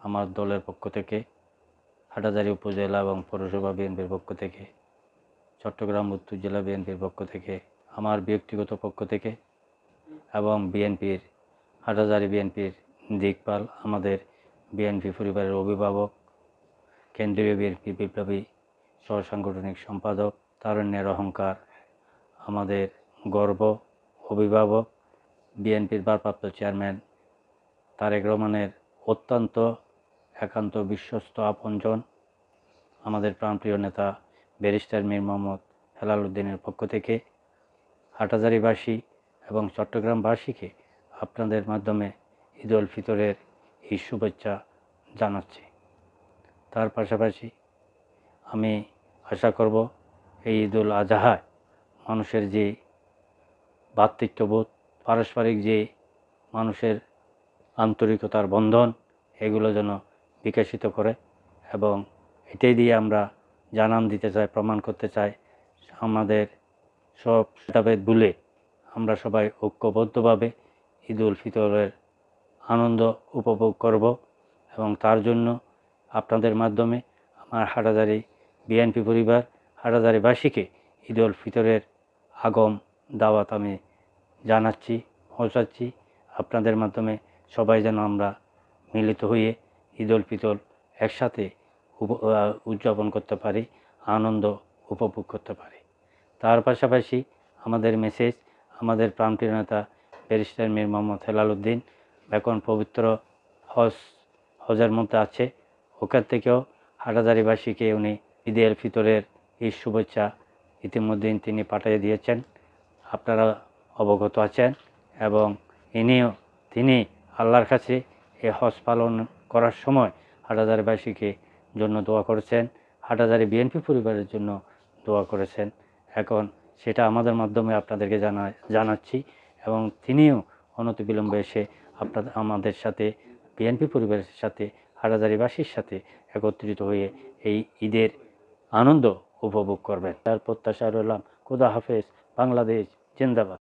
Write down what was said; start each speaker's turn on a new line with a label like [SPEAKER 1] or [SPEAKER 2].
[SPEAKER 1] আমার দলের পক্ষ থেকে, হাটাজারি উপজেলা এবং পৌরসভা বিএনপির পক্ষ থেকে, চট্টগ্রাম উত্তর জেলা বিএনপির পক্ষ থেকে, আমার ব্যক্তিগত পক্ষ থেকে এবং বিএনপির, হাটাজারি বিএনপির দিকপাল, আমাদের বিএনপি পরিবারের অভিভাবক, কেন্দ্রীয় বিএনপি বিপ্লবী সহ সাংগঠনিক সম্পাদক, তারুণ্যের অহংকার, আমাদের গর্ব অভিভাবক, বিএনপির ভারপ্রাপ্ত চেয়ারম্যান তারেক রহমানের অত্যন্ত একান্ত বিশ্বস্ত আপনজন। আমাদের প্রাণপ্রিয় নেতা ব্যারিস্টার মীর মোহাম্মদ হেলাল উদ্দিনের পক্ষ থেকে হাটাজারিবাসী এবং চট্টগ্রামবাসীকে আপনাদের মাধ্যমে ঈদ উল ফিতরের এই শুভেচ্ছা জানাচ্ছি। তার পাশাপাশি আমি আশা করব এই ঈদ উল আজহায় মানুষের যে ভ্রাতৃত্ববোধ পারস্পরিক যে মানুষের আন্তরিকতার বন্ধন, এগুলো যেন বিকশিত করে এবং এটাই দিয়ে আমরা জানান দিতে চাই, প্রমাণ করতে চাই আমাদের সব ভেদাভেদ ভুলে আমরা সবাই ঐক্যবদ্ধভাবে ঈদ উল ফিতরের আনন্দ উপভোগ করব এবং তার জন্য আপনাদের মাধ্যমে আমার হাটাজারি বিএনপি পরিবার হাটাজারিবাসীকে ঈদ উল ফিতরের আগম দাওয়াত আমি জানাচ্ছি, পৌঁছাচ্ছি। আপনাদের মাধ্যমে সবাই যেন আমরা মিলিত হয়ে ঈদ উল ফিতর একসাথে উদযাপন করতে পারি, আনন্দ উপভোগ করতে পারি। তার পাশাপাশি আমাদের মেসেজ, আমাদের প্রাণপ্রিয় নেতা ব্যারিস্টার মীর মোহাম্মদ হেলাল উদ্দিন এখন পবিত্র হজ, হজের মধ্যে আছে। ওখান থেকেও হাটাজারিবাসীকে উনি ঈদের ফিতরের এই শুভেচ্ছা ইতিমধ্যে তিনি পাঠিয়ে দিয়েছেন। আপনারা অবগত আছেন এবং ইনিও, তিনি আল্লাহর কাছে এই হজ পালন করার সময় হাটাজারিবাসীকে জন্য দোয়া করেছেন। হাটাজারি বিএনপি পরিবারের জন্য দোয়া করেছেন। এখন সেটা আমাদের মাধ্যমে আপনাদেরকে জানা, জানাচ্ছি এবং তিনিও অনতিবিলম্বে এসে আপনাদের আমাদের সাথে, বিএনপি পরিবারের সাথে হাটাজারিবাসীর সাথে একত্রিত হয়ে এই ঈদের আনন্দ উপভোগ করবেন। তার প্রত্যাশা রইলাম। খুদা হাফেজ। বাংলাদেশ জিন্দাবাদ।